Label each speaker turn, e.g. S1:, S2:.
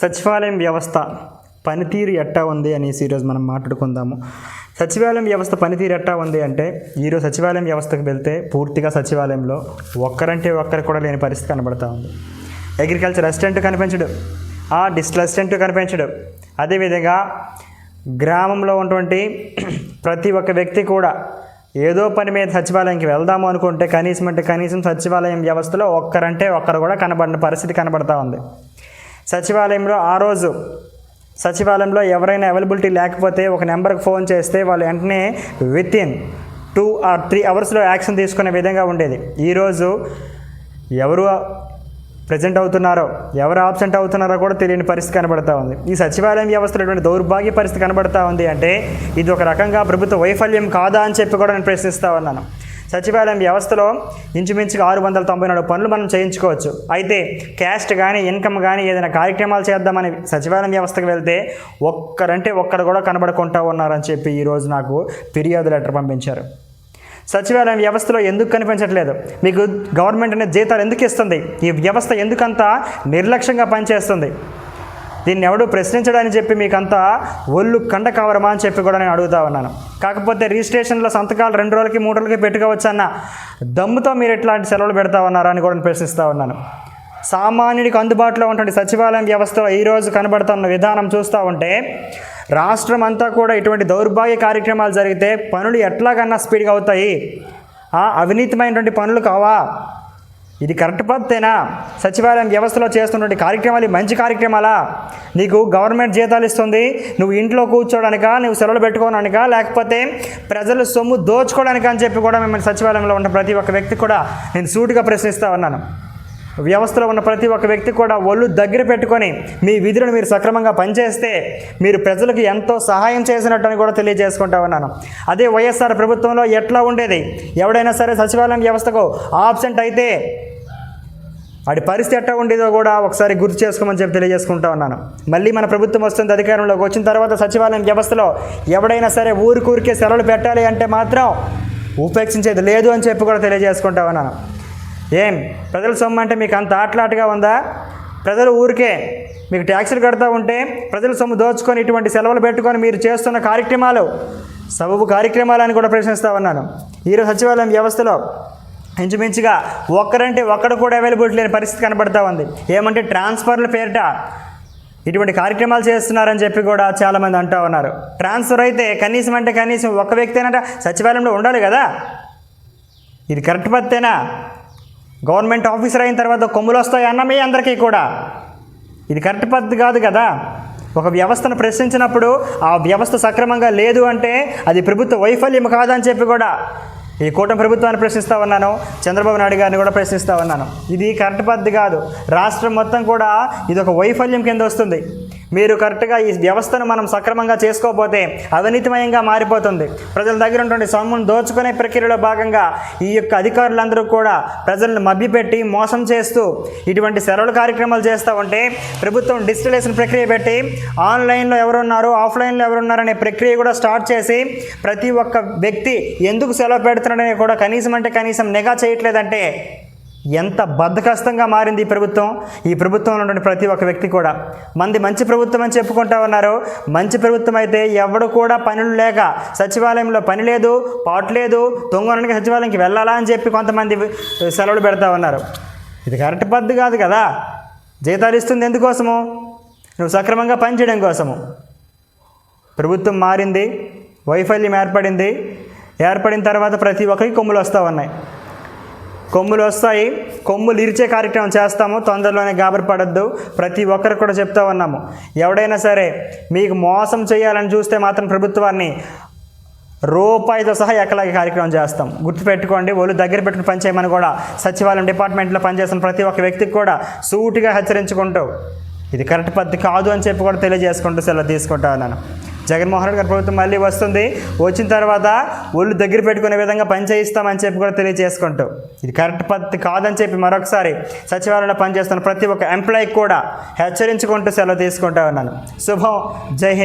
S1: సచివాలయం వ్యవస్థ పనితీరు ఎట్టా ఉంది అనేసి ఈరోజు మనం మాట్లాడుకుందాము. సచివాలయం వ్యవస్థ పనితీరు ఎట్టా ఉంది అంటే ఈరోజు సచివాలయం వ్యవస్థకు వెళ్తే పూర్తిగా సచివాలయంలో ఒక్కరంటే ఒక్కరు కూడా లేని పరిస్థితి కనబడతా ఉంది. అగ్రికల్చర్ అసిస్టెంట్ కనిపించడు. ఆ డిస్ట్రిక్ట్ అసిస్టెంట్ కనిపించడు. అదేవిధంగా గ్రామంలో ఉన్నటువంటి ప్రతి ఒక్క వ్యక్తి కూడా ఏదో పని మీద సచివాలయంకి వెళ్దాము అనుకుంటే కనీసం అంటే కనీసం సచివాలయం వ్యవస్థలో ఒక్కరంటే ఒక్కరు కూడా కనబడిన పరిస్థితి కనబడతా ఉంది. సచివాలయంలో ఆ రోజు సచివాలయంలో ఎవరైనా అవైలబిలిటీ లేకపోతే ఒక నెంబర్కి ఫోన్ చేస్తే వాళ్ళు వెంటనే within two or three అవర్స్లో యాక్షన్ తీసుకునే విధంగా ఉండేది. ఈరోజు ఎవరు ప్రజెంట్ అవుతున్నారో ఎవరు ఆబ్సెంట్ అవుతున్నారో కూడా తెలియని పరిస్థితి కనబడతా ఉంది. ఈ సచివాలయం వ్యవస్థలో ఇటువంటి దౌర్భాగ్య పరిస్థితి కనబడతా ఉంది అంటే ఇది ఒక రకంగా ప్రభుత్వ వైఫల్యం కాదా అని చెప్పి కూడా నేను ప్రశ్నిస్తా ఉన్నాను. సచివాలయం వ్యవస్థలో ఇంచుమించుగా ఆరు వందల తొంభై నాలుగు పనులు మనం చేయించుకోవచ్చు. అయితే క్యాస్ట్ కానీ ఇన్కమ్ కానీ ఏదైనా కార్యక్రమాలు చేద్దామని సచివాలయం వ్యవస్థకు వెళ్తే ఒక్కరంటే ఒక్కరు కూడా కనబడకుండా ఉన్నారని చెప్పి ఈరోజు నాకు ఫిర్యాదు లెటర్ పంపించారు. సచివాలయం వ్యవస్థలో ఎందుకు కనిపించట్లేదు? మీకు గవర్నమెంట్ అనే జీతాలు ఎందుకు ఇస్తుంది? ఈ వ్యవస్థ ఎందుకంత నిర్లక్ష్యంగా పనిచేస్తుంది? దీన్ని ఎవడు ప్రశ్నించడని చెప్పి మీకంతా ఒళ్ళు కండ కవరమా అని చెప్పి కూడా నేను అడుగుతా ఉన్నాను. కాకపోతే రిజిస్ట్రేషన్లో సంతకాలు రెండు రోజులకి మూడు రోజులకి పెట్టుకోవచ్చన్న దమ్ముతో మీరు ఎట్లాంటి సెలవులు పెడతా ఉన్నారా అని కూడా నేను ప్రశ్నిస్తూ ఉన్నాను. సామాన్యుడికి అందుబాటులో ఉన్నటువంటి సచివాలయం వ్యవస్థలో ఈరోజు కనబడుతున్న విధానం చూస్తూ ఉంటే రాష్ట్రం అంతా కూడా ఇటువంటి దౌర్భాగ్య కార్యక్రమాలు జరిగితే పనులు ఎట్లాగన్నా స్పీడ్గా అవుతాయి. అవినీతమైనటువంటి పనులు కావా? ఇది కరెక్ట్ పద్ధతేనా? సచివాలయం వ్యవస్థలో చేస్తున్నటువంటి కార్యక్రమాలు మంచి కార్యక్రమాలా? నీకు గవర్నమెంట్ జీతాలు ఇస్తుంది నువ్వు ఇంట్లో కూర్చోడానిక నువ్వు సెలవులు పెట్టుకోవడానిక లేకపోతే ప్రజలు సొమ్ము దోచుకోవడానిక అని చెప్పి కూడా మిమ్మల్ని సచివాలయంలో ఉన్న ప్రతి ఒక్క వ్యక్తి కూడా నేను సూటిగా ప్రశ్నిస్తా ఉన్నాను. వ్యవస్థలో ఉన్న ప్రతి ఒక్క వ్యక్తి కూడా ఒళ్ళు దగ్గర పెట్టుకొని మీ విధులను మీరు సక్రమంగా పనిచేస్తే మీరు ప్రజలకు ఎంతో సహాయం చేసినట్టు అని కూడా తెలియజేసుకుంటా ఉన్నాను. అదే వైఎస్ఆర్ ప్రభుత్వంలో ఎట్లా ఉండేది? ఎవడైనా సరే సచివాలయం వ్యవస్థకు ఆబ్సెంట్ అయితే వాడి పరిస్థితి ఎట్లా ఉండేదో కూడా ఒకసారి గుర్తు చేసుకోమని చెప్పి తెలియజేసుకుంటా ఉన్నాను. మళ్ళీ మన ప్రభుత్వం వస్తుంది అధికారంలోకి వచ్చిన తర్వాత సచివాలయం వ్యవస్థలో ఎవడైనా సరే ఊరికూరికే సెలవులు పెట్టాలి అంటే మాత్రం ఉపేక్షించేది లేదు అని చెప్పి కూడా తెలియజేసుకుంటా ఉన్నాను. ఏం? ప్రజల సొమ్ము అంటే మీకు అంత ఆటలాటగా ఉందా? ప్రజలు ఊరికే మీకు ట్యాక్సులు కడతా ఉంటే ప్రజల సొమ్ము దోచుకొని ఇటువంటి సెలవులు పెట్టుకొని మీరు చేస్తున్న కార్యక్రమాలు సబబు కార్యక్రమాలు అని కూడా ప్రశ్నిస్తూ ఉన్నాను. ఈరోజు సచివాలయం వ్యవస్థలో ఇంచుమించుగా ఒక్కరంటే ఒక్కడు కూడా అవైలబిలిటీ లేని పరిస్థితి కనబడతా ఉంది. ఏమంటే ట్రాన్స్ఫర్ల పేరిట ఇటువంటి కార్యక్రమాలు చేస్తున్నారని చెప్పి కూడా చాలామంది అంటూ ఉన్నారు. ట్రాన్స్ఫర్ అయితే కనీసం అంటే కనీసం ఒక్క వ్యక్తి అయినట సచివాలయంలో ఉండాలి కదా? ఇది కరెక్ట్ పత్తేనా గవర్నమెంట్ ఆఫీసర్ అయిన తర్వాత కొమ్ములు వస్తాయి అన్న మీ అందరికీ కూడా. ఇది కరెక్ట్ పద్ధతి కాదు కదా? ఒక వ్యవస్థను ప్రశ్నించినప్పుడు ఆ వ్యవస్థ సక్రమంగా లేదు అంటే అది ప్రభుత్వ వైఫల్యం కాదని చెప్పి కూడా ఈ కూటమి ప్రభుత్వాన్ని ప్రశ్నిస్తూ ఉన్నాను. చంద్రబాబు నాయుడు గారిని కూడా ప్రశ్నిస్తూ ఉన్నాను. ఇది కరెక్ట్ పద్ధతి కాదు. రాష్ట్రం మొత్తం కూడా ఇది ఒక వైఫల్యం కింద వస్తుంది. మీరు కరెక్ట్గా ఈ వ్యవస్థను మనం సక్రమంగా చేసుకోకపోతే అవినీతిమయంగా మారిపోతుంది. ప్రజల దగ్గర ఉన్నటువంటి సొమ్మును దోచుకునే ప్రక్రియలో భాగంగా ఈ యొక్క అధికారులందరూ కూడా ప్రజలను మభ్యపెట్టి మోసం చేస్తూ ఇటువంటి సెలవుల కార్యక్రమాలు చేస్తూ ఉంటే ప్రభుత్వం డిజిటలైజేషన్ ప్రక్రియ పెట్టి ఆన్లైన్లో ఎవరున్నారు ఆఫ్లైన్లో ఎవరున్నారనే ప్రక్రియ కూడా స్టార్ట్ చేసి ప్రతి ఒక్క వ్యక్తి ఎందుకు సెలవు పెడుతున్నాడని కూడా కనీసం అంటే కనీసం నిఘా చేయట్లేదంటే ఎంత బద్దకస్తంగా మారింది ఈ ప్రభుత్వం? ఈ ప్రభుత్వంలో ఉన్నటువంటి ప్రతి ఒక్క వ్యక్తి కూడా. మంది మంచి ప్రభుత్వం అని చెప్పుకుంటా ఉన్నారు. మంచి ప్రభుత్వం అయితే ఎవడు కూడా పనులు లేక సచివాలయంలో పని లేదు పాటు లేదు తొంగనడానికి సచివాలయంకి వెళ్ళాలా అని చెప్పి కొంతమంది సెలవులు పెడతా ఉన్నారు. ఇది కరెక్ట్ పద్ధతి కాదు కదా? జీతాలు ఇస్తుంది ఎందుకోసము? నువ్వు సక్రమంగా పనిచేయడం కోసము. ప్రభుత్వం మారింది వైఫల్యం ఏర్పడింది. ఏర్పడిన తర్వాత ప్రతి ఒక్కరికి కొమ్ములు వస్తూ ఉన్నాయి. కొమ్ములు వస్తాయి. కొమ్ములు ఇరిచే కార్యక్రమం చేస్తాము. తొందరలోనే గాబరి పడద్దు. ప్రతి ఒక్కరు కూడా చెప్తా ఉన్నాము. ఎవడైనా సరే మీకు మోసం చేయాలని చూస్తే మాత్రం ప్రభుత్వాన్ని రూపాయితో సహా ఎక్కలాగే కార్యక్రమం చేస్తాం. గుర్తుపెట్టుకోండి ఒళ్ళు దగ్గర పెట్టుకుని పనిచేయమని కూడా సచివాలయం డిపార్ట్మెంట్లో పనిచేస్తున్న ప్రతి ఒక్క వ్యక్తికి కూడా సూటిగా హెచ్చరించుకుంటూ ఇది కరెక్ట్ పద్ధతి కాదు అని చెప్పి కూడా తెలియజేసుకుంటూ సెలవు తీసుకుంటా ఉన్నాను. జగన్మోహన్ రెడ్డి గారి ప్రభుత్వం మళ్ళీ వస్తుంది. వచ్చిన తర్వాత ఒళ్ళు దగ్గర పెట్టుకునే విధంగా పనిచేయిస్తామని చెప్పి కూడా తెలియజేసుకుంటూ. ఇది కరెక్ట్ పద్ధతి కాదని చెప్పి మరొకసారి సచివాలయంలో పనిచేస్తున్న ప్రతి ఒక్క ఎంప్లాయీకి కూడా హెచ్చరించుకుంటూ సెలవు తీసుకుంటా ఉన్నాను. శుభం. జై హింద్.